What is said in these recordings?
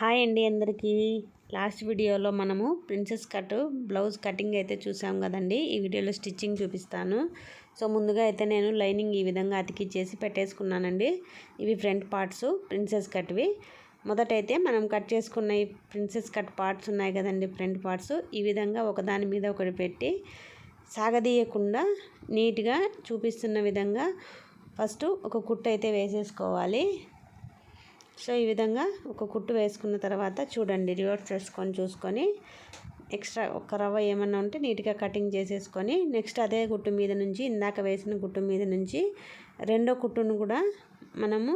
Hi అండి అందరికీ. Last వీడియోలో మనము ప్రిన్సెస్ కట్ బ్లౌజ్ కటింగ్ అయితే చూసాం కదండి. ఈ వీడియోలో స్టిచ్చింగ్ చూపిస్తాను. సో ముందుగా అయితే నేను లైనింగ్ ఈ విధంగా అతికిచ్చేసి పెట్టేసుకున్నానండి. ఇవి ఫ్రంట్ పార్ట్స్ ప్రిన్సెస్ కట్వి. మొదటైతే మనం కట్ చేసుకున్న ఈ ప్రిన్సెస్ కట్ పార్ట్స్ ఉన్నాయి కదండి ఫ్రంట్ పార్ట్స్. ఈ విధంగా ఒకదాని మీద ఒకటి పెట్టి సాగదీయకుండా నీట్గా చూపిస్తున్న విధంగా ఫస్ట్ ఒక కుట్టు అయితే వేసేసుకోవాలి. సో ఈ విధంగా ఒక కుట్టు వేసుకున్న తర్వాత చూడండి రివర్స్ చేసుకొని చూసుకొని ఎక్స్ట్రా ఒక రవ్వ ఏమన్నా ఉంటే నీట్గా కటింగ్ చేసేసుకొని నెక్స్ట్ అదే కుట్టు మీద నుంచి ఇందాక వేసిన కుట్టు మీద నుంచి రెండో కుట్టును కూడా మనము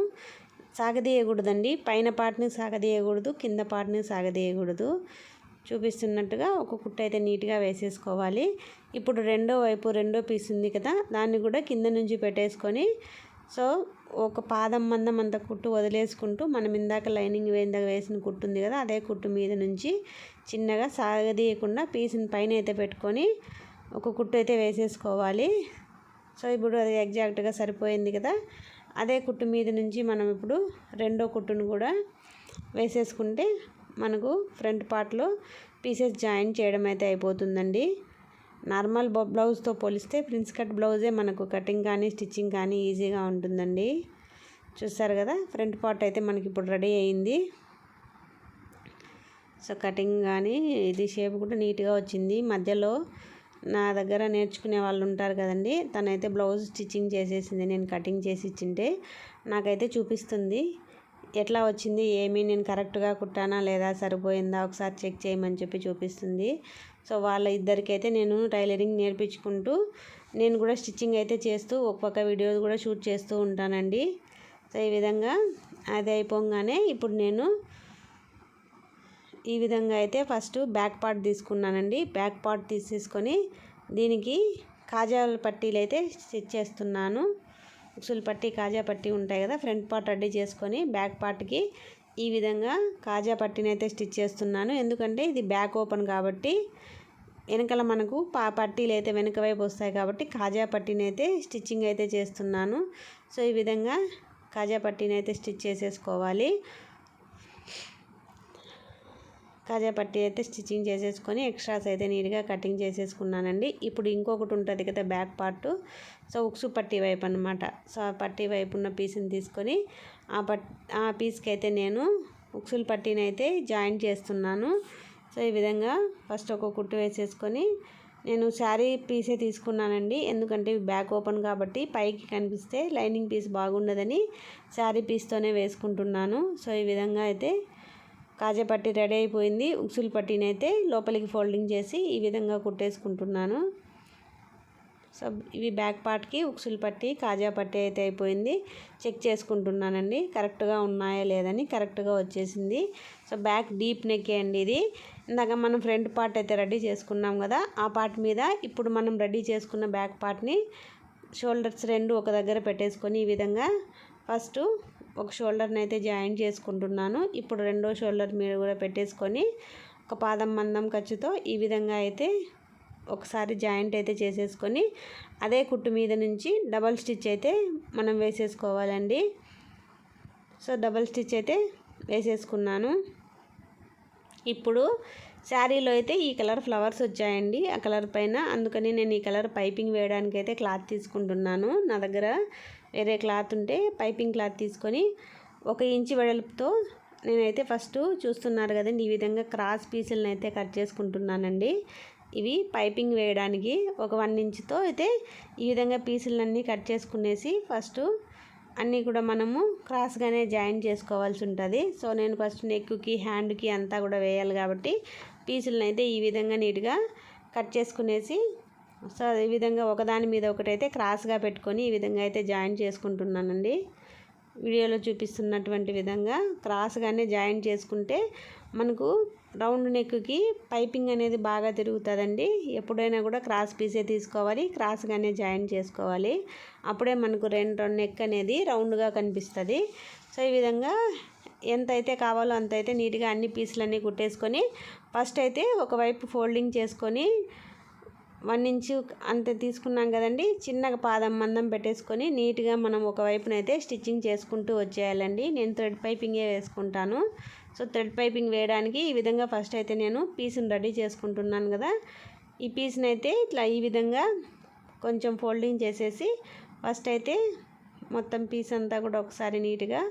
సాగదీయకూడదండి. పైన పాటని సాగదీయకూడదు కింద పాటని సాగదీయకూడదు. చూపిస్తున్నట్టుగా ఒక కుట్టు అయితే నీట్గా వేసేసుకోవాలి. ఇప్పుడు రెండో వైపు రెండో పీస్ ఉంది కదా దాన్ని కూడా కింద నుంచి పెట్టేసుకొని సో ఒక పాదం మందం అంత కుట్టు వదిలేసుకుంటూ మనం ఇందాక లైనింగ్ వేందాక వేసిన కుట్టు ఉంది కదా అదే కుట్టు మీద నుంచి చిన్నగా సాగదీయకుండా పీస్ని పైన అయితే పెట్టుకొని ఒక కుట్టు అయితే వేసేసుకోవాలి. సో ఇప్పుడు అది ఎగ్జాక్ట్గా సరిపోయింది కదా అదే కుట్టు మీద నుంచి మనం ఇప్పుడు రెండో కుట్టును కూడా వేసేసుకుంటే మనకు ఫ్రంట్ పార్ట్లో పీసెస్ జాయిన్ చేయడం అయితే అయిపోతుందండి. నార్మల్ బ్లౌజ్తో పోలిస్తే ప్రిన్స్ కట్ బ్లౌజే మనకు కటింగ్ కానీ స్టిచ్చింగ్ కానీ ఈజీగా ఉంటుందండి. చూస్తారు కదా ఫ్రంట్ పార్ట్ అయితే మనకి ఇప్పుడు రెడీ అయింది. సో కటింగ్ కానీ ఇది షేప్ కూడా నీట్గా వచ్చింది. మధ్యలో నా దగ్గర నేర్చుకునే వాళ్ళు ఉంటారు కదండి తనైతే బ్లౌజ్ స్టిచ్చింగ్ చేసేసింది నేను కటింగ్ చేసి ఇచ్చింటే నాకైతే చూపిస్తుంది. ఎట్లా వచ్చింది ఏమి నేను కరెక్ట్గా కుట్టానా లేదా సరిపోయిందా ఒకసారి చెక్ చేయమని చెప్పి చూపిస్తుంది. సో వాళ్ళ ఇద్దరికైతే నేను టైలరింగ్ నేర్పించుకుంటూ నేను కూడా స్టిచ్చింగ్ అయితే చేస్తూ ఒక్కొక్క వీడియోస్ కూడా షూట్ చేస్తూ ఉంటానండి. సో ఈ విధంగా అది అయిపోగానే ఇప్పుడు నేను ఈ విధంగా అయితే ఫస్ట్ బ్యాక్ పార్ట్ తీసుకున్నానండి. బ్యాక్ పార్ట్ తీసేసుకొని దీనికి కాజాల పట్టీలు అయితే స్టిచ్ చేస్తున్నాను. ఉక్సులు పట్టి కాజా పట్టి ఉంటాయి కదా ఫ్రంట్ పార్ట్ రెడీ చేసుకొని బ్యాక్ పార్ట్కి ఈ విధంగా కాజా పట్టిని అయితే స్టిచ్ చేస్తున్నాను. ఎందుకంటే ఇది బ్యాక్ ఓపెన్ కాబట్టి వెనకాల మనకు పా పట్టీలు అయితే వెనుక వైపు వస్తాయి కాబట్టి కాజా పట్టీని అయితే స్టిచ్చింగ్ అయితే చేస్తున్నాను. సో ఈ విధంగా కాజా పట్టీని అయితే స్టిచ్ చేసేసుకోవాలి. కాజా పట్టీ అయితే స్టిచ్చింగ్ చేసేసుకొని ఎక్స్ట్రాస్ అయితే నీట్గా కటింగ్ చేసేసుకున్నానండి. ఇప్పుడు ఇంకొకటి ఉంటుంది కదా బ్యాక్ పార్ట్. సో ఉక్సు పట్టి వైపు అనమాట సో ఆ పట్టి వైపు ఉన్న పీస్ని తీసుకొని ఆ పట్ ఆ పీస్కి అయితే నేను ఉక్సుల పట్టీని అయితే జాయింట్ చేస్తున్నాను. సో ఈ విధంగా ఫస్ట్ ఒక కుట్టు వేసేసుకొని నేను శారీ పీసే తీసుకున్నానండి. ఎందుకంటే బ్యాక్ ఓపెన్ కాబట్టి పైకి కనిపిస్తే లైనింగ్ పీస్ బాగుండదని శారీ పీస్తోనే వేసుకుంటున్నాను. సో ఈ విధంగా అయితే కాజా పట్టి రెడీ అయిపోయింది. ఉక్సులు పట్టినైతే అయితే లోపలికి ఫోల్డింగ్ చేసి ఈ విధంగా కుట్టేసుకుంటున్నాను. సో ఇవి బ్యాక్ పార్ట్కి ఉక్సులు పట్టి కాజా పట్టి అయితే అయిపోయింది. చెక్ చేసుకుంటున్నానండి. కరెక్ట్గా ఉన్నాయా లేదని కరెక్ట్గా వచ్చేసింది. సో బ్యాక్ డీప్ నెక్ అండి ఇది. ఇందాక మనం ఫ్రంట్ పార్ట్ అయితే రెడీ చేసుకున్నాం కదా ఆ పార్ట్ మీద ఇప్పుడు మనం రెడీ చేసుకున్న బ్యాక్ పార్ట్ని షోల్డర్స్ రెండు ఒక దగ్గర పెట్టేసుకొని ఈ విధంగా ఫస్ట్ ఒక షోల్డర్ని అయితే జాయింట్ చేసుకుంటున్నాను. ఇప్పుడు రెండో షోల్డర్ మీద కూడా పెట్టేసుకొని ఒక పాదం మందం ఖర్చుతో ఈ విధంగా అయితే ఒకసారి జాయింట్ అయితే చేసేసుకొని అదే కుట్టు మీద నుంచి డబల్ స్టిచ్ అయితే మనం వేసేసుకోవాలండి. సో డబల్ స్టిచ్ అయితే వేసేసుకున్నాను. ఇప్పుడు శారీలో అయితే ఈ కలర్ ఫ్లవర్స్ వచ్చాయండి. ఆ కలర్ పైన అందుకని నేను ఈ కలర్ పైపింగ్ వేయడానికి అయితే క్లాత్ తీసుకుంటున్నాను. నా దగ్గర వేరే క్లాత్ ఉంటే పైపింగ్ క్లాత్ తీసుకొని ఒక ఇంచు వెడల్పుతో నేనైతే ఫస్ట్ చూస్తున్నారు కదండి ఈ విధంగా క్రాస్ పీసులను అయితే కట్ చేసుకుంటున్నానండి. ఇవి పైపింగ్ వేయడానికి ఒక వన్ ఇంచ్తో అయితే ఈ విధంగా పీసులన్నీ కట్ చేసుకునేసి ఫస్ట్ అన్నీ కూడా మనము క్రాస్గానే జాయిన్ చేసుకోవాల్సి ఉంటుంది. సో నేను ఫస్ట్ నెక్కి హ్యాండ్కి అంతా కూడా వేయాలి కాబట్టి పీసులను అయితే ఈ విధంగా నీట్గా కట్ చేసుకునేసి సో ఈ విధంగా ఒకదాని మీద ఒకటైతే క్రాస్గా పెట్టుకొని ఈ విధంగా అయితే జాయిన్ చేసుకుంటున్నానండి. వీడియోలో చూపిస్తున్నటువంటి విధంగా క్రాస్గానే జాయిన్ చేసుకుంటే మనకు రౌండ్ నెక్కి పైపింగ్ అనేది బాగా తిరుగుతుందండి. ఎప్పుడైనా కూడా క్రాస్ పీసే తీసుకోవాలి. క్రాస్గానే జాయిన్ చేసుకోవాలి. అప్పుడే మనకు రెండు నెక్ అనేది రౌండ్గా కనిపిస్తుంది. సో ఈ విధంగా ఎంత అయితే కావాలో అంత అయితే నీట్గా అన్ని పీసులన్నీ కుట్టేసుకొని ఫస్ట్ అయితే ఒకవైపు ఫోల్డింగ్ చేసుకొని వన్ ఇంచు అంత తీసుకున్నాం కదండి. చిన్నగా పాదం మందం పెట్టేసుకొని నీట్గా మనం ఒకవైపునైతే స్టిచ్చింగ్ చేసుకుంటూ వచ్చేయాలండి. నేను థ్రెడ్ పైపింగే వేసుకుంటాను. సో థ్రెడ్ పైపింగ్ వేయడానికి ఈ విధంగా ఫస్ట్ అయితే నేను పీస్ని రెడీ చేసుకుంటున్నాను కదా. ఈ పీస్ని అయితే ఇట్లా ఈ విధంగా కొంచెం ఫోల్డింగ్ చేసేసి ఫస్ట్ అయితే మొత్తం పీస్ అంతా కూడా ఒకసారి నీట్గా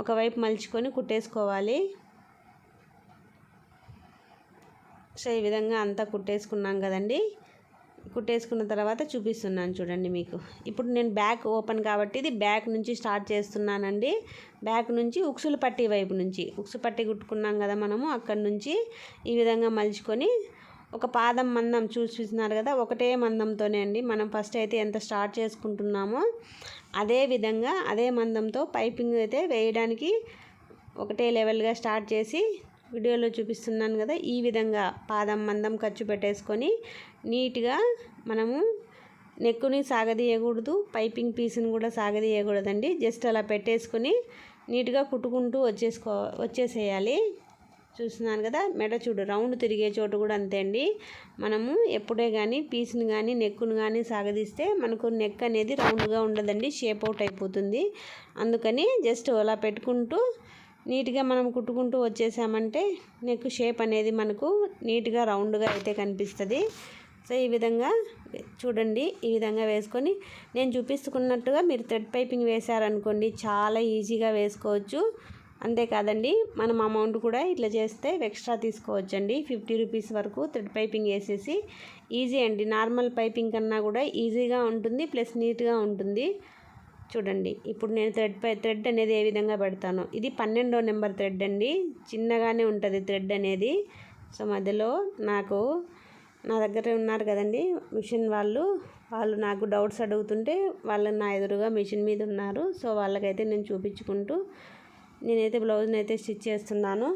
ఒకవైపు మలుచుకొని కుట్టేసుకోవాలి. సో ఈ విధంగా అంతా కుట్టేసుకున్నాం కదండి. కుట్టేసుకున్న తర్వాత చూపిస్తున్నాను చూడండి మీకు. ఇప్పుడు నేను బ్యాక్ ఓపెన్ కాబట్టి ఇది బ్యాక్ నుంచి స్టార్ట్ చేస్తున్నానండి. బ్యాక్ నుంచి ఉక్సులు పట్టి వైపు నుంచి. ఉక్సు పట్టి కుట్టుకున్నాం కదా మనము అక్కడి నుంచి ఈ విధంగా మలుచుకొని ఒక పాదం మందం చూస్తున్నారు కదా ఒకటే మందంతోనే అండి. మనం ఫస్ట్ అయితే ఎంత స్టార్ట్ చేసుకుంటున్నామో అదే విధంగా అదే మందంతో పైపింగ్ అయితే వేయడానికి ఒకటే లెవెల్గా స్టార్ట్ చేసి వీడియోలో చూపిస్తున్నాను కదా ఈ విధంగా పాదం మందం ఖర్చు పెట్టేసుకొని నీట్గా మనము నెక్కుని సాగదీయకూడదు పైపింగ్ పీస్ని కూడా సాగదీయకూడదండి. జస్ట్ అలా పెట్టేసుకొని నీట్గా కుట్టుకుంటూ వచ్చేసుకో వచ్చేసేయాలి. చూస్తున్నాను కదా మెడ చూడు రౌండ్ తిరిగే చోటు కూడా అంతే అండి. మనము ఎప్పుడే కానీ పీస్ని కానీ నెక్కును కానీ సాగదీస్తే మనకు నెక్ అనేది రౌండ్గా ఉండదండి షేప్ అవుట్ అయిపోతుంది. అందుకని జస్ట్ అలా పెట్టుకుంటూ నీట్గా మనం కుట్టుకుంటూ వచ్చేసామంటే నెక్ షేప్ అనేది మనకు నీట్గా రౌండ్గా అయితే కనిపిస్తుంది. సో ఈ విధంగా చూడండి ఈ విధంగా వేసుకొని నేను చూపిస్తున్నట్టుగా మీరు థ్రెడ్ పైపింగ్ వేశారనుకోండి చాలా ఈజీగా వేసుకోవచ్చు. అంతేకాదండి మనం అమౌంట్ కూడా ఇట్లా చేస్తే ఎక్స్ట్రా తీసుకోవచ్చండి. ఫిఫ్టీ రూపీస్ వరకు థ్రెడ్ పైపింగ్ వేసేసి ఈజీ అండి. నార్మల్ పైపింగ్ కన్నా కూడా ఈజీగా ఉంటుంది ప్లస్ నీట్గా ఉంటుంది. చూడండి. ఇప్పుడు నేను థ్రెడ్ పై థ్రెడ్ అనేది ఏ విధంగా పెడతాను. ఇది పన్నెండో నెంబర్ థ్రెడ్ అండి. చిన్నగానే ఉంటుంది థ్రెడ్ అనేది. సో మధ్యలో నాకు నా దగ్గర ఉన్నారు కదండి మిషన్ వాళ్ళు. వాళ్ళు నాకు డౌట్స్ అడుగుతుంటే వాళ్ళు నా ఎదురుగా మిషన్ మీద ఉన్నారు. సో వాళ్ళకైతే నేను చూపించుకుంటూ నేనైతే బ్లౌజ్ని అయితే స్టిచ్ చేస్తున్నాను.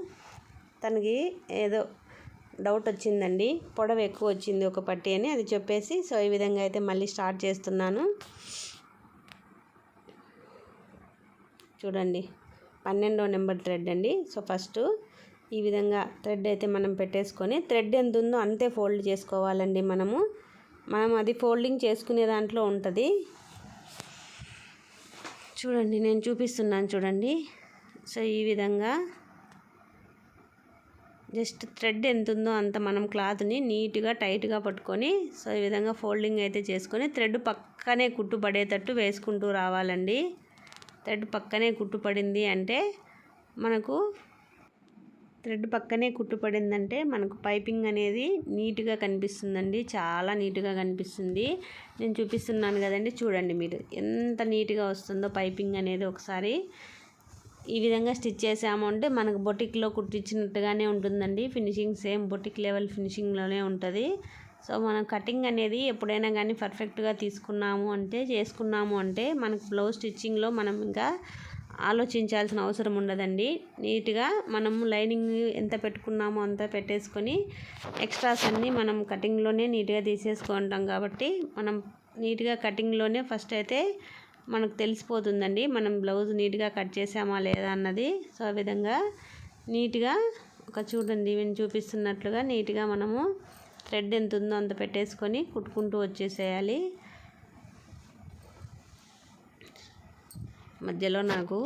తనకి ఏదో డౌట్ వచ్చిందండి. పొడవు ఎక్కువ వచ్చింది ఒక పట్టి అని అది చెప్పేసి సో ఈ విధంగా అయితే మళ్ళీ స్టార్ట్ చేస్తున్నాను. చూడండి. పన్నెండో నెంబర్ థ్రెడ్ అండి. సో ఫస్ట్ ఈ విధంగా థ్రెడ్ అయితే మనం పెట్టేసుకొని థ్రెడ్ ఎంత ఉందో అంతే ఫోల్డ్ చేసుకోవాలండి మనము. మనం అది ఫోల్డింగ్ చేసుకునే దాంట్లో ఉంటుంది. చూడండి నేను చూపిస్తున్నాను చూడండి. సో ఈ విధంగా జస్ట్ థ్రెడ్ ఎంత ఉందో అంత మనం క్లాత్ని నీట్గా టైట్గా పట్టుకొని సో ఈ విధంగా ఫోల్డింగ్ అయితే చేసుకొని థ్రెడ్ పక్కనే కుట్టు పడేటట్టు వేసుకుంటూ రావాలండి. థ్రెడ్ పక్కనే కుట్టు పడింది అంటే మనకు థ్రెడ్ పక్కనే కుట్టు పడిందంటే మనకు పైపింగ్ అనేది నీట్గా కనిపిస్తుందండి. చాలా నీట్గా కనిపిస్తుంది. నేను చూపిస్తున్నాను కదండి. చూడండి మీరు ఎంత నీట్గా వస్తుందో పైపింగ్ అనేది ఒకసారి. ఈ విధంగా స్టిచ్ చేసాము అంటే మనకు బొటిక్లో కుట్టించినట్టుగానే ఉంటుందండి. ఫినిషింగ్ సేమ్ బొటిక్ లెవెల్ ఫినిషింగ్లోనే ఉంటుంది. సో మనం కటింగ్ అనేది ఎప్పుడైనా కానీ పర్ఫెక్ట్గా తీసుకున్నాము అంటే చేసుకున్నాము అంటే మనకు బ్లౌజ్ స్టిచ్చింగ్లో మనం ఇంకా ఆలోచించాల్సిన అవసరం ఉండదండి. నీట్గా మనం లైనింగ్ ఎంత పెట్టుకున్నామో అంత పెట్టేసుకొని ఎక్స్ట్రాస్ అన్నీ మనం కటింగ్లోనే నీట్గా తీసేసుకుంటాం కాబట్టి మనం నీట్గా కటింగ్లోనే ఫస్ట్ అయితే మనకు తెలిసిపోతుందండి మనం బ్లౌజ్ నీట్గా కట్ చేసామా లేదా అన్నది. సో ఆ విధంగా నీట్గా ఒక చూడండి నేను చూపిస్తున్నట్లుగా నీట్గా మనము థ్రెడ్ ఎంత ఉందో అంత పెట్టేసుకొని కుట్టుకుంటూ వచ్చేసేయాలి. మధ్యలో నాకు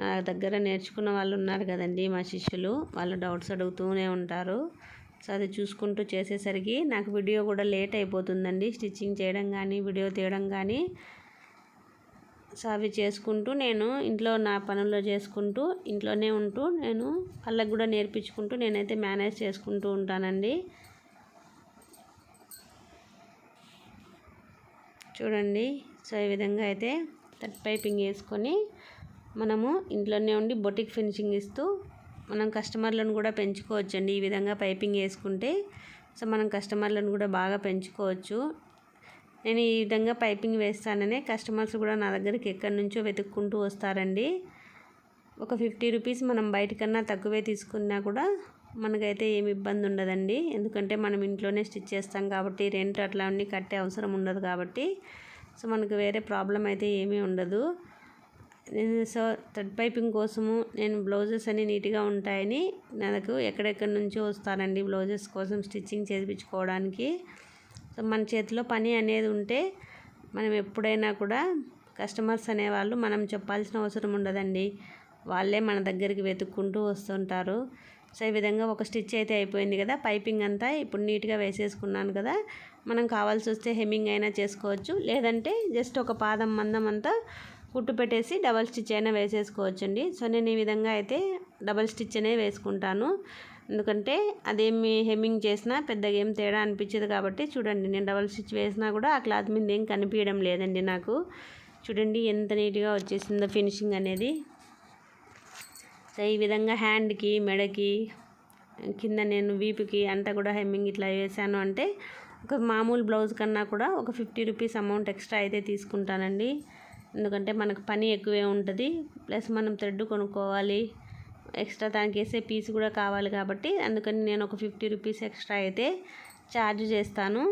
నా దగ్గర నేర్చుకున్న వాళ్ళు ఉన్నారు కదండి మా శిష్యులు. వాళ్ళు డౌట్స్ అడుగుతూనే ఉంటారు. సో అది చూసుకుంటూ చేసేసరికి నాకు వీడియో కూడా లేట్ అయిపోతుందండి. స్టిచ్చింగ్ చేయడం కానీ వీడియో తీయడం కానీ. సో అవి చేసుకుంటూ నేను ఇంట్లో నా పనుల్లో చేసుకుంటూ ఇంట్లోనే ఉంటూ నేను వాళ్ళకు కూడా నేర్పించుకుంటూ నేనైతే మేనేజ్ చేసుకుంటూ ఉంటానండి. చూడండి. సో ఈ విధంగా అయితే థర్డ్ పైపింగ్ వేసుకొని మనము ఇంట్లోనే ఉండి బొటిక్ ఫినిషింగ్ ఇస్తూ మనం కస్టమర్లను కూడా పెంచుకోవచ్చండి ఈ విధంగా పైపింగ్ వేసుకుంటే. సో మనం కస్టమర్లను కూడా బాగా పెంచుకోవచ్చు. నేను ఈ విధంగా పైపింగ్ వేస్తాననే కస్టమర్స్ కూడా నా దగ్గరికి ఎక్కడి నుంచో వెతుక్కుంటూ వస్తారండి. ఒక ఫిఫ్టీ రూపీస్ మనం బయటకన్నా తక్కువే తీసుకున్నా కూడా మనకైతే ఏమి ఇబ్బంది ఉండదండి. ఎందుకంటే మనం ఇంట్లోనే స్టిచ్ చేస్తాం కాబట్టి రెంట్ అట్లా అన్నీ కట్టే అవసరం ఉండదు కాబట్టి. సో మనకు వేరే ప్రాబ్లం అయితే ఏమీ ఉండదు. నేను సో థ్రెడ్ పైపింగ్ కోసము నేను బ్లౌజెస్ అన్నీ నీట్గా ఉంటాయని నాకు ఎక్కడెక్కడి నుంచో వస్తానండి బ్లౌజెస్ కోసం స్టిచ్చింగ్ చేయించుకోవడానికి సో మన చేతిలో పని అనేది ఉంటే మనం ఎప్పుడైనా కూడా కస్టమర్స్ అనేవాళ్ళు మనం చెప్పాల్సిన అవసరం ఉండదండి. వాళ్ళే మన దగ్గరికి వెతుక్కుంటూ వస్తుంటారు. సో ఈ విధంగా ఒక స్టిచ్ అయితే అయిపోయింది కదా. పైపింగ్ అంతా ఇప్పుడు నీట్గా వేసేసుకున్నాను కదా. మనం కావాల్సి వస్తే హెమ్మింగ్ అయినా చేసుకోవచ్చు. లేదంటే జస్ట్ ఒక పాదం మందం అంతా కుట్టు పెట్టేసి డబల్ స్టిచ్ అయినా వేసేసుకోవచ్చండి. సో నేను ఈ విధంగా అయితే డబల్ స్టిచ్ అనేది వేసుకుంటాను. ఎందుకంటే అదేమి హెమ్మింగ్ చేసినా పెద్దగా ఏం తేడా అనిపించదు కాబట్టి చూడండి నేను డబల్ స్టిచ్ వేసినా కూడా ఆ క్లాత్ మీద ఏం కనిపించడం లేదండి నాకు. చూడండి ఎంత నీట్గా వచ్చేసిందో ఫినిషింగ్ అనేది. సో ఈ విధంగా హ్యాండ్కి మెడకి కింద నేను వీపుకి అంతా కూడా హెమ్మింగ్ ఇట్లా వేసాను. అంటే ఒక మామూలు బ్లౌజ్ కన్నా కూడా ఒక ఫిఫ్టీ రూపీస్ అమౌంట్ ఎక్స్ట్రా అయితే తీసుకుంటానండి. ఎందుకంటే మనకు పని ఎక్కువే ఉంటుంది. ప్లస్ మనం థ్రెడ్ కొనుక్కోవాలి. ఎక్స్ట్రా దానికి వేసే పీస్ కూడా కావాలి కాబట్టి అందుకని నేను ఒక ఫిఫ్టీ రూపీస్ ఎక్స్ట్రా అయితే ఛార్జ్ చేస్తాను.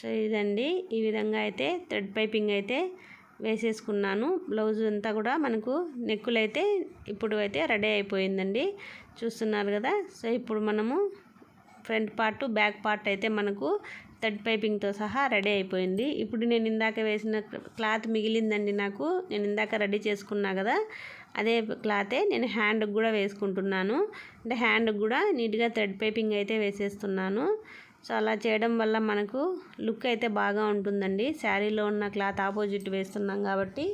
సో ఇదండి. ఈ విధంగా అయితే థ్రెడ్ పైపింగ్ అయితే వేసేసుకున్నాను. బ్లౌజ్ అంతా కూడా మనకు నెక్కులు అయితే ఇప్పుడు అయితే రెడీ అయిపోయిందండి. చూస్తున్నారు కదా? సో ఇప్పుడు మనము ఫ్రంట్ పార్ట్ బ్యాక్ పార్ట్ అయితే మనకు థర్డ్ పైపింగ్తో సహా రెడీ అయిపోయింది. ఇప్పుడు నేను ఇందాక వేసిన క్లాత్ మిగిలిందండి నాకు. నేను ఇందాక రెడీ చేసుకున్నా కదా? అదే క్లాతే నేను హ్యాండ్కి కూడా వేసుకుంటున్నాను. అంటే హ్యాండ్కి కూడా నీట్గా థ్రెడ్ పైపింగ్ అయితే వేసేస్తున్నాను. సో అలా చేయడం వల్ల మనకు లుక్ అయితే బాగా ఉంటుందండి. శారీలో ఉన్న క్లాత్ ఆపోజిట్ వేస్తున్నాం కాబట్టి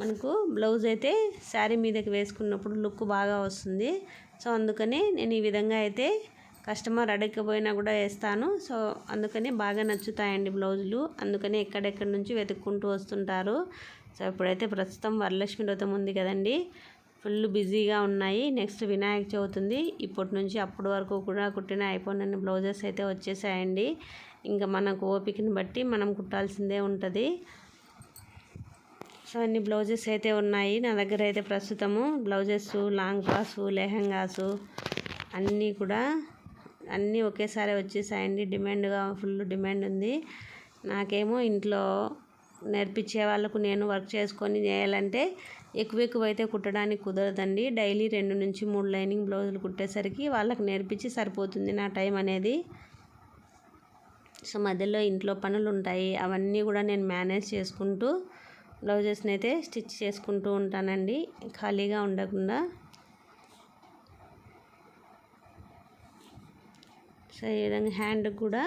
మనకు బ్లౌజ్ అయితే శారీ మీదకి వేసుకున్నప్పుడు లుక్ బాగా వస్తుంది. సో అందుకని నేను ఈ విధంగా అయితే కస్టమర్ అడగకపోయినా కూడా వేస్తాను. సో అందుకని బాగా నచ్చుతాయండి బ్లౌజులు. అందుకని ఎక్కడెక్కడి నుంచి వెతుక్కుంటూ వస్తుంటారు. సో ఇప్పుడైతే ప్రస్తుతం వరలక్ష్మి వ్రతం ఉంది కదండి. ఫుల్ బిజీగా ఉన్నాయి. నెక్స్ట్ వినాయక చవితి ఉంది ఇప్పటి నుంచి అప్పటి వరకు కూడా కుట్టిన అయిపోయిన బ్లౌజెస్ అయితే వచ్చేసాయండి. ఇంకా మనకు ఓపికని బట్టి మనం కుట్టాల్సిందే ఉంటుంది. సో అన్ని బ్లౌజెస్ అయితే ఉన్నాయి. నా దగ్గర అయితే ప్రస్తుతము బ్లౌజెస్ లాంగ్ ఫ్రాసు లెహంగాస్ అన్నీ కూడా అన్నీ ఒకేసారి వచ్చేసాయండి. డిమాండ్గా ఫుల్ డిమాండ్ ఉంది. నాకేమో ఇంట్లో నేర్పించే వాళ్ళకు నేను వర్క్ చేసుకొని చేయాలంటే ఎక్కువ ఎక్కువ అయితే కుట్టడానికి కుదరదండి. డైలీ రెండు నుంచి మూడు లైనింగ్ బ్లౌజులు కుట్టేసరికి వాళ్ళకి నేర్పించి సరిపోతుంది నా టైం అనేది. సో మధ్యలో ఇంట్లో పనులు ఉంటాయి. అవన్నీ కూడా నేను మేనేజ్ చేసుకుంటూ బ్లౌజెస్ని అయితే స్టిచ్ చేసుకుంటూ ఉంటానండి. ఖాళీగా ఉండకుండా. సో ఈ విధంగా హ్యాండ్ కూడా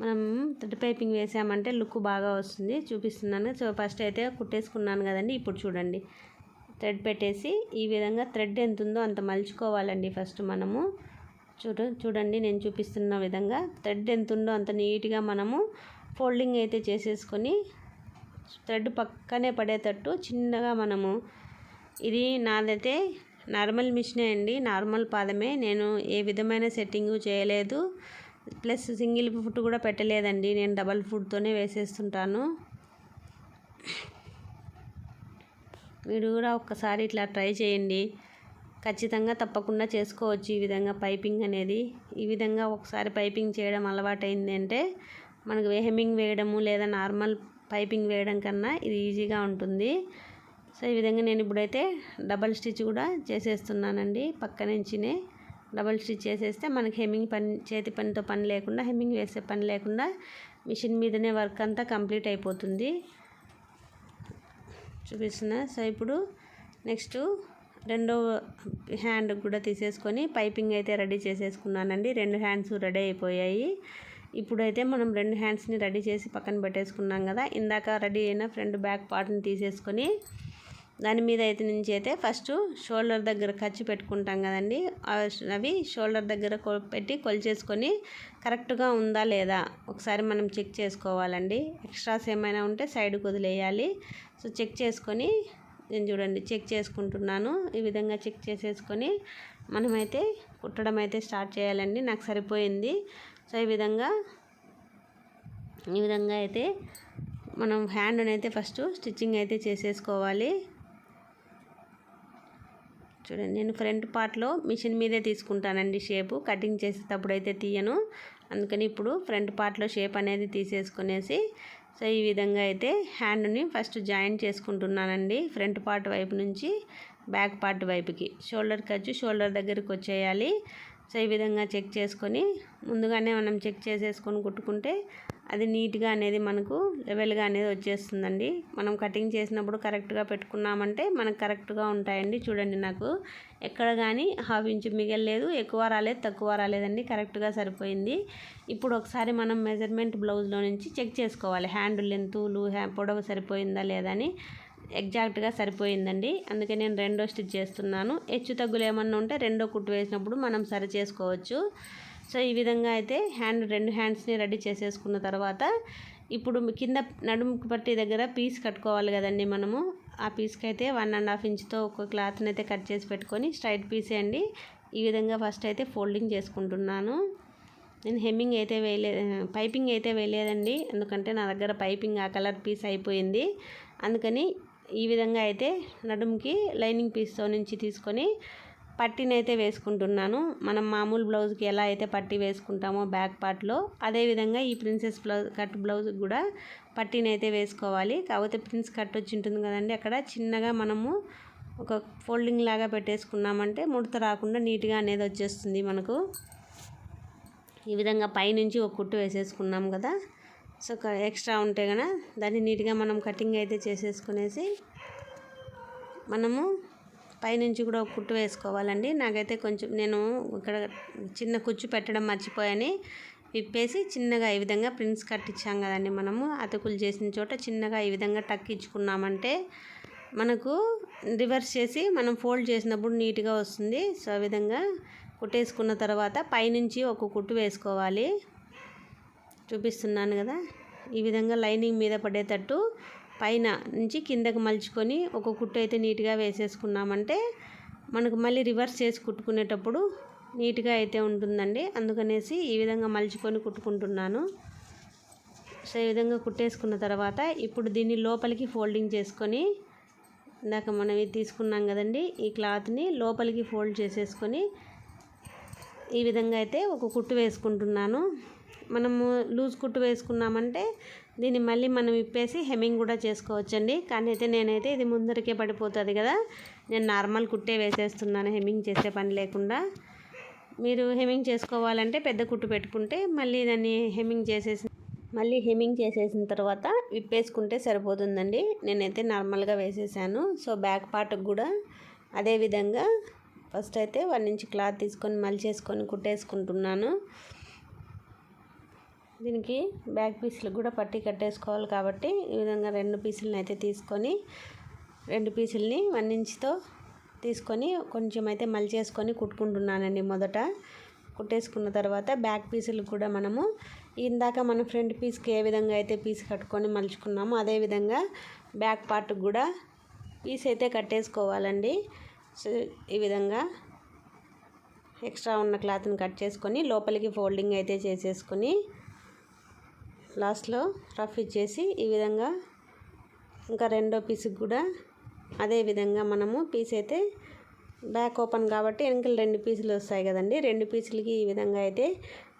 మనం థ్రెడ్ పైపింగ్ వేసామంటే లుక్ బాగా వస్తుంది. చూపిస్తున్నాను. సో ఫస్ట్ అయితే కుట్టేసుకున్నాను కదండి. ఇప్పుడు చూడండి. థ్రెడ్ పెట్టేసి ఈ విధంగా థ్రెడ్ ఎంత ఉందో అంత మలుచుకోవాలండి ఫస్ట్ మనము. చూడ చూడండి. నేను చూపిస్తున్న విధంగా థ్రెడ్ ఎంత ఉందో అంత నీట్గా మనము ఫోల్డింగ్ అయితే చేసేసుకొని థ్రెడ్ పక్కనే పడేటట్టు చిన్నగా మనము ఇది నాదైతే నార్మల్ మిషనే అండి. నార్మల్ పాదమే. నేను ఏ విధమైన సెట్టింగు చేయలేదు. ప్లస్ సింగిల్ ఫుట్ కూడా పెట్టలేదండి. నేను డబల్ ఫుడ్తోనే వేసేస్తుంటాను. మీరు కూడా ఒక్కసారి ఇట్లా ట్రై చేయండి. ఖచ్చితంగా తప్పకుండా చేసుకోవచ్చు ఈ విధంగా పైపింగ్ అనేది. ఈ విధంగా ఒకసారి పైపింగ్ చేయడం అలవాటైంది అంటే మనకు హెమ్మింగ్ వేయడము లేదా నార్మల్ పైపింగ్ వేయడం కన్నా ఇది ఈజీగా ఉంటుంది. సో ఈ విధంగా నేను ఇప్పుడైతే డబల్ స్టిచ్ కూడా చేసేస్తున్నానండి పక్క నుంచినే. డబల్ స్టిచ్ చేసేస్తే మనకి హెమ్మింగ్ పని చేతి పనితో పని లేకుండా హెమ్మింగ్ వేసే పని లేకుండా మిషన్ మీదనే వర్క్ అంతా కంప్లీట్ అయిపోతుంది. చూపిస్తున్నా. సో ఇప్పుడు నెక్స్ట్ రెండో హ్యాండ్ కూడా తీసేసుకొని పైపింగ్ అయితే రెడీ చేసేసుకున్నానండి. రెండు హ్యాండ్స్ రెడీ అయిపోయాయి. ఇప్పుడైతే మనం రెండు హ్యాండ్స్ని రెడీ చేసి పక్కన పెట్టేసుకున్నాం కదా. ఇందాక రెడీ అయిన ఫ్రంట్ బ్యాక్ పార్ట్ని తీసేసుకొని దాని మీద అయితే నుంచి అయితే ఫస్ట్ షోల్డర్ దగ్గర ఖర్చు పెట్టుకుంటాం కదండి. అవి షోల్డర్ దగ్గర పెట్టి కొలిచేసుకొని కరెక్ట్గా ఉందా లేదా ఒకసారి మనం చెక్ చేసుకోవాలండి. ఎక్స్ట్రాస్ ఏమైనా ఉంటే సైడ్కి వదిలేయాలి. సో చెక్ చేసుకొని నేను చూడండి చెక్ చేసుకుంటున్నాను. ఈ విధంగా చెక్ చేసేసుకొని మనమైతే కుట్టడం అయితే స్టార్ట్ చేయాలండి. నాకు సరిపోయింది. సో ఈ విధంగా ఈ విధంగా అయితే మనం హ్యాండ్ అయితే ఫస్ట్ స్టిచ్చింగ్ అయితే చేసేసుకోవాలి. చూడండి. నేను ఫ్రంట్ పార్ట్లో మిషన్ మీదే తీసుకుంటానండి షేపు. కటింగ్ చేసేటప్పుడు అయితే తీయను. అందుకని ఇప్పుడు ఫ్రంట్ పార్ట్లో షేప్ అనేది తీసేసుకునేసి సో ఈ విధంగా అయితే హ్యాండ్ని ఫస్ట్ జాయింట్ చేసుకుంటున్నానండి ఫ్రంట్ పార్ట్ వైపు నుంచి బ్యాక్ పార్ట్ వైపుకి. షోల్డర్ ఖర్చు షోల్డర్ దగ్గరికి వచ్చేయాలి. సో ఈ విధంగా చెక్ చేసుకొని ముందుగానే మనం చెక్ చేసేసుకొని కుట్టుకుంటే అది నీట్గా అనేది మనకు లెవెల్గా అనేది వచ్చేస్తుందండి. మనం కటింగ్ చేసినప్పుడు కరెక్ట్గా పెట్టుకున్నామంటే మనకు కరెక్ట్గా ఉంటాయండి. చూడండి నాకు ఎక్కడ కానీ హాఫ్ ఇంచు మిగలలేదు ఎక్కువ రాలేదు తక్కువ రాలేదండి కరెక్ట్గా సరిపోయింది. ఇప్పుడు ఒకసారి మనం మెజర్మెంట్ బ్లౌజ్లో నుంచి చెక్ చేసుకోవాలి. హ్యాండ్ లెంతులు హ్యా పొడవు సరిపోయిందా లేదా అని ఎగ్జాక్ట్గా సరిపోయిందండి. అందుకే నేను రెండో స్టిచ్ చేస్తున్నాను. హెచ్చు తగ్గులు ఏమన్నా ఉంటే రెండో కుట్టు వేసినప్పుడు మనం సరి చేసుకోవచ్చు. సో ఈ విధంగా అయితే హ్యాండ్ రెండు హ్యాండ్స్ని రెడీ చేసేసుకున్న తర్వాత ఇప్పుడు కింద నడుము పట్టి దగ్గర పీస్ కట్టుకోవాలి కదండి మనము. ఆ పీస్కి అయితే వన్ అండ్ హాఫ్ ఇంచ్తో ఒక క్లాత్ని అయితే కట్ చేసి పెట్టుకొని స్ట్రైట్ పీసే అండి. ఈ విధంగా ఫస్ట్ అయితే ఫోల్డింగ్ చేసుకుంటున్నాను. నేను హెమ్మింగ్ అయితే వేయలే పైపింగ్ అయితే వేయలేదండి. ఎందుకంటే నా దగ్గర పైపింగ్ ఆ కలర్ పీస్ అయిపోయింది. అందుకని ఈ విధంగా అయితే నడుముకి లైనింగ్ పీస్తో నుంచి తీసుకొని పట్టీనైతే వేసుకుంటున్నాను. మనం మామూలు బ్లౌజ్కి ఎలా అయితే పట్టీ వేసుకుంటామో బ్యాక్ పార్ట్లో అదేవిధంగా ఈ ప్రిన్సెస్ బ్లౌజ్ కట్ బ్లౌజ్కి కూడా పట్టీనైతే వేసుకోవాలి. కాకపోతే ప్రిన్స్ కట్ వచ్చి ఉంటుంది కదండి అక్కడ చిన్నగా మనము ఒక ఫోల్డింగ్ లాగా పెట్టేసుకున్నామంటే ముడత రాకుండా నీట్గా అనేది వచ్చేస్తుంది మనకు. ఈ విధంగా పైనుంచి ఒక కుట్టు వేసేసుకున్నాం కదా సో ఎక్స్ట్రా ఉంటే కనుక దాన్ని నీట్గా మనం కటింగ్ అయితే చేసేసుకునేసి మనము పైనుంచి కూడా ఒక కుట్టు వేసుకోవాలండి. నాకైతే కొంచెం నేను ఇక్కడ చిన్న కుచ్చు పెట్టడం మర్చిపోయాని. విప్పేసి చిన్నగా ఈ విధంగా ప్రిన్స్ కట్టించాం కదండి మనము. అతుకులు చేసిన చోట చిన్నగా ఈ విధంగా టక్ ఇచ్చుకున్నామంటే మనకు రివర్స్ చేసి మనం ఫోల్డ్ చేసినప్పుడు నీట్గా వస్తుంది. సో ఆ విధంగా కుట్టేసుకున్న తర్వాత పైనుంచి ఒక కుట్టు వేసుకోవాలి. చూపిస్తున్నాను కదా. ఈ విధంగా లైనింగ్ మీద పడేటట్టు పైన నుంచి కిందకి మలుచుకొని ఒక కుట్టు అయితే నీట్గా వేసేసుకున్నామంటే మనకు మళ్ళీ రివర్స్ చేసి కుట్టుకునేటప్పుడు నీట్గా అయితే ఉంటుందండి. అందుకనేసి ఈ విధంగా మలుచుకొని కుట్టుకుంటున్నాను. సో ఈ విధంగా కుట్టేసుకున్న తర్వాత ఇప్పుడు దీన్ని లోపలికి ఫోల్డింగ్ చేసుకొని ఇందాక మనం ఇది తీసుకున్నాం కదండి ఈ క్లాత్ని లోపలికి ఫోల్డ్ చేసేసుకొని ఈ విధంగా అయితే ఒక కుట్టు వేసుకుంటున్నాను. మనము లూజ్ కుట్టు వేసుకున్నామంటే దీన్ని మళ్ళీ మనం ఇప్పేసి హెమ్మింగ్ కూడా చేసుకోవచ్చండి. కానీ అయితే నేనైతే ఇది ముందరికే పడిపోతుంది కదా. నేను నార్మల్ కుట్టే వేసేస్తున్నాను హెమ్మింగ్ చేసే పని లేకుండా. మీరు హెమ్మింగ్ చేసుకోవాలంటే పెద్ద కుట్టు పెట్టుకుంటే మళ్ళీ దాన్ని హెమ్మింగ్ చేసేసి మళ్ళీ హెమ్మింగ్ చేసేసిన తర్వాత విప్పేసుకుంటే సరిపోతుందండి. నేనైతే నార్మల్గా వేసేసాను. సో బ్యాక్ పార్ట్కి కూడా అదే విధంగా ఫస్ట్ అయితే వన్ ఇంచ్ క్లాత్ తీసుకొని మలిచేసుకొని కుట్టేసుకుంటున్నాను. దీనికి బ్యాక్ పీసులు కూడా పట్టి కట్టేసుకోవాలి కాబట్టి ఈ విధంగా రెండు పీసులను అయితే తీసుకొని రెండు పీసుల్ని వన్ ఇంచ్తో తీసుకొని కొంచెం అయితే మలిచేసుకొని కుట్టుకుంటున్నానండి మొదట. కుట్టేసుకున్న తర్వాత బ్యాక్ పీసులు కూడా మనము ఇందాక మన ఫ్రంట్ పీస్కి ఏ విధంగా అయితే పీస్ కట్టుకొని మలుచుకున్నామో అదే విధంగా బ్యాక్ పార్ట్ కూడా పీస్ అయితే కట్టేసుకోవాలండి. సో ఈ విధంగా ఎక్స్ట్రా ఉన్న క్లాత్ని కట్ చేసుకొని లోపలికి ఫోల్డింగ్ అయితే చేసేసుకొని లాస్ట్లో రఫ్ ఇచ్చేసి ఈ విధంగా ఇంకా రెండో పీస్కి కూడా అదే విధంగా మనము పీస్ అయితే బ్యాక్ ఓపెన్ కాబట్టి వెనకలు రెండు పీసులు వస్తాయి కదండి. రెండు పీసులకి ఈ విధంగా అయితే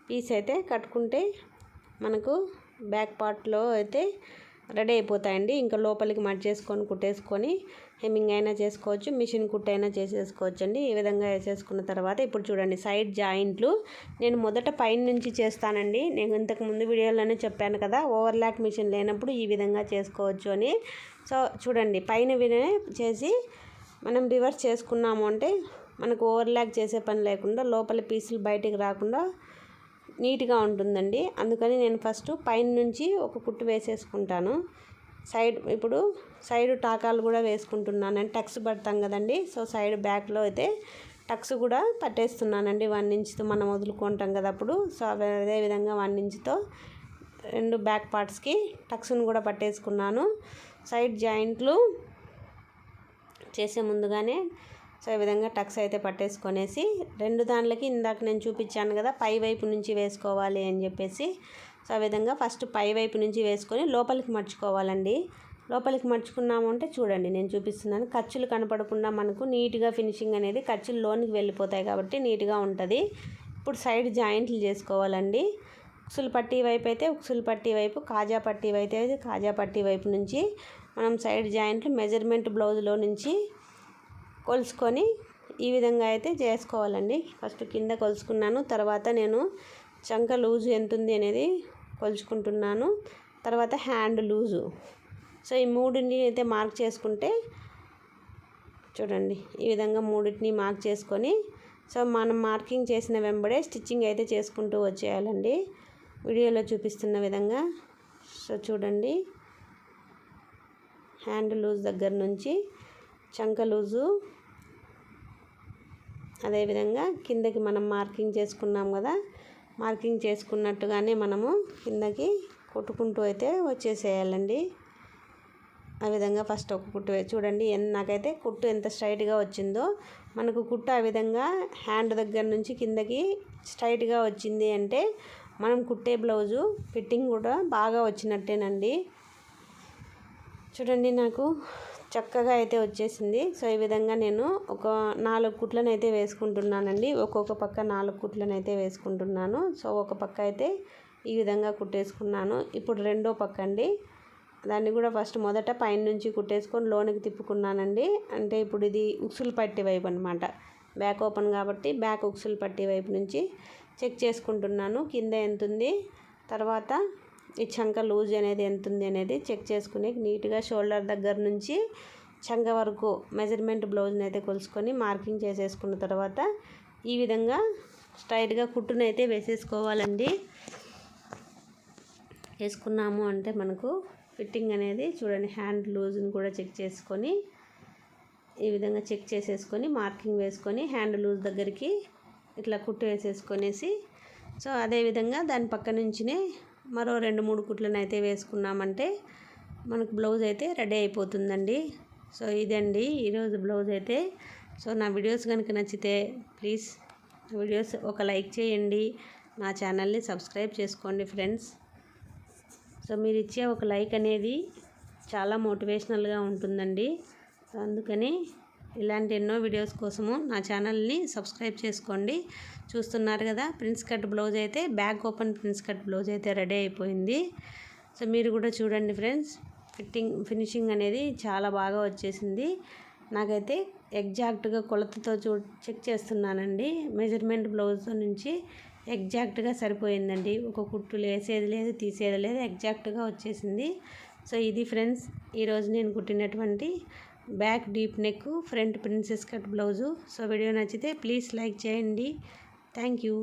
పీస్ అయితే కట్టుకుంటే మనకు బ్యాక్ పార్ట్లో అయితే రెడీ అయిపోతాయండి. ఇంకా లోపలికి మట్ చేసుకొని కుట్టేసుకొని హెమ్మింగ్ అయినా చేసుకోవచ్చు మిషన్ కుట్ అయినా చేసేసుకోవచ్చు అండి ఈ విధంగా వేసేసుకున్న తర్వాత ఇప్పుడు చూడండి సైడ్ జాయింట్లు. నేను మొదట పైన నుంచి చేస్తానండి. నేను ఇంతకు ముందు వీడియోలోనే చెప్పాను కదా ఓవర్లాక్ మిషన్ లేనప్పుడు ఈ విధంగా చేసుకోవచ్చు అని. సో చూడండి పైన వినే చేసి మనం రివర్స్ చేసుకున్నాము అంటే మనకు ఓవర్లాక్ చేసే పని లేకుండా లోపల పీసులు బయటికి రాకుండా నీట్గా ఉంటుందండి. అందుకని నేను ఫస్ట్ పైన నుంచి ఒక కుట్టు వేసేసుకుంటాను. సైడ్ ఇప్పుడు సైడ్ టాకాలు కూడా వేసుకుంటున్నాను. టక్స్ పడతాం కదండి. సో సైడ్ బ్యాక్లో అయితే టక్స్ కూడా పట్టేస్తున్నానండి. వన్ ఇంచ్తో మనం వదులుకుంటాం కదా అప్పుడు. సో అదేవిధంగా వన్ ఇంచ్తో రెండు బ్యాక్ పార్ట్స్కి టక్స్ని కూడా పట్టేసుకున్నాను. సైడ్ జాయింట్లు చేసే ముందుగానే సో ఈ విధంగా టక్స్ అయితే పట్టేసుకొనేసి రెండు దాంట్లకి ఇందాక నేను చూపించాను కదా పై వైపు నుంచి వేసుకోవాలి అని చెప్పేసి. సో ఆ విధంగా ఫస్ట్ పై వైపు నుంచి వేసుకొని లోపలికి మర్చుకోవాలండి. లోపలికి మర్చుకున్నామంటే చూడండి నేను చూపిస్తున్నాను. ఖర్చులు కనపడకుండా మనకు నీట్గా ఫినిషింగ్ అనేది ఖర్చులు లోనికి వెళ్ళిపోతాయి కాబట్టి నీట్గా ఉంటుంది. ఇప్పుడు సైడ్ జాయింట్లు చేసుకోవాలండి. ఉక్సులు పట్టీ వైపు అయితే ఉక్సులు పట్టీ వైపు కాజా పట్టీ వైపు అయితే కాజా పట్టీ వైపు నుంచి మనం సైడ్ జాయింట్లు మెజర్మెంట్ బ్లౌజ్లో నుంచి కొలుసుకొని ఈ విధంగా అయితే చేసుకోవాలండి. ఫస్ట్ కింద కొలుసుకున్నాను. తర్వాత నేను చంక లూజు ఎంత ఉంది అనేది కొలుచుకుంటున్నాను. తర్వాత హ్యాండ్ లూజు. సో ఈ మూడింటిని అయితే మార్క్ చేసుకుంటే చూడండి ఈ విధంగా మూడింటిని మార్క్ చేసుకొని సో మనం మార్కింగ్ చేసిన వెంబడే స్టిచ్చింగ్ అయితే చేసుకుంటూ వచ్చేయాలండి. వీడియోలో చూపిస్తున్న విధంగా. సో చూడండి. హ్యాండ్ లూజ్ దగ్గర నుంచి చంక లూజు అదేవిధంగా కిందకి మనం మార్కింగ్ చేసుకున్నాం కదా మార్కింగ్ చేసుకున్నట్టుగానే మనము కిందకి కొట్టుకుంటూ అయితే వచ్చేసేయాలండి. ఆ విధంగా ఫస్ట్ ఒక కుట్టు చూడండి నాకైతే కుట్టు ఎంత స్ట్రైట్గా వచ్చిందో మనకు కుట్టు ఆ విధంగా హ్యాండ్ దగ్గర నుంచి కిందకి స్ట్రైట్గా వచ్చింది అంటే మనం కుట్టే బ్లౌజు ఫిట్టింగ్ కూడా బాగా వచ్చినట్టేనండి. చూడండి నాకు చక్కగా అయితే వచ్చేసింది. సో ఈ విధంగా నేను ఒక నాలుగు కుట్లను అయితే వేసుకుంటున్నానండి. ఒక్కొక్క పక్క నాలుగు కుట్లను అయితే వేసుకుంటున్నాను. సో ఒక పక్క అయితే ఈ విధంగా కుట్టేసుకున్నాను. ఇప్పుడు రెండో పక్క అండి దాన్ని కూడా ఫస్ట్ మొదట పైన నుంచి కుట్టేసుకొని లోనికి తిప్పుకున్నానండి. అంటే ఇప్పుడు ఇది ఉక్సులు పట్టి వైపు అనమాట బ్యాక్ ఓపెన్ కాబట్టి బ్యాక్ ఉక్సులు పట్టి వైపు నుంచి చెక్ చేసుకుంటున్నాను. కింద ఎంత ఉంది? తర్వాత ఈ చంక లూజ్ అనేది ఎంత ఉంది అనేది చెక్ చేసుకుని నీట్గా షోల్డర్ దగ్గర నుంచి చంక వరకు మెజర్మెంట్ బ్లౌజ్ని అయితే కొలుసుకొని మార్కింగ్ చేసేసుకున్న తర్వాత ఈ విధంగా స్ట్రైట్గా కుట్టునైతే వేసేసుకోవాలండి. వేసుకున్నాము అంటే మనకు ఫిట్టింగ్ అనేది చూడండి హ్యాండ్ లూజ్ని కూడా చెక్ చేసుకొని ఈ విధంగా చెక్ చేసేసుకొని మార్కింగ్ వేసుకొని హ్యాండ్ లూజ్ దగ్గరికి ఇట్లా కుట్టు వేసేసుకొనేసి సో అదేవిధంగా దాని పక్క నుంచినే మరో రెండు మూడు కుట్లను అయితే వేసుకున్నామంటే మనకు బ్లౌజ్ అయితే రెడీ అయిపోతుందండి. సో ఇదండి ఈరోజు బ్లౌజ్ అయితే. సో నా వీడియోస్ కనుక నచ్చితే ప్లీజ్ వీడియోస్ ఒక లైక్ చేయండి. నా ఛానల్ని సబ్స్క్రైబ్ చేసుకోండి ఫ్రెండ్స్. సో మీరు ఇచ్చే ఒక లైక్ అనేది చాలా మోటివేషనల్గా ఉంటుందండి. సో అందుకని ఇలాంటి ఎన్నో వీడియోస్ కోసము నా ఛానల్ని సబ్స్క్రైబ్ చేసుకోండి. చూస్తున్నారు కదా ప్రిన్స్ కట్ బ్లౌజ్ అయితే back open prince cut blouse అయితే రెడీ అయిపోయింది. సో మీరు కూడా చూడండి ఫ్రెండ్స్ ఫిట్టింగ్ ఫినిషింగ్ అనేది చాలా బాగా వచ్చేసింది. నాకైతే ఎగ్జాక్ట్గా కొలతతో చూ చెక్ చేస్తున్నానండి. మెజర్మెంట్ బ్లౌజ్ నుంచి ఎగ్జాక్ట్గా సరిపోయిందండి. ఒక కుట్టు లేసేది లేదు తీసేది లేదు ఎగ్జాక్ట్గా వచ్చేసింది. సో ఇది ఫ్రెండ్స్ ఈరోజు నేను కుట్టినటువంటి back deep neck front princess cut blouse. So video నచ్చితే ప్లీజ్ లైక్ చేయండి. Thank you.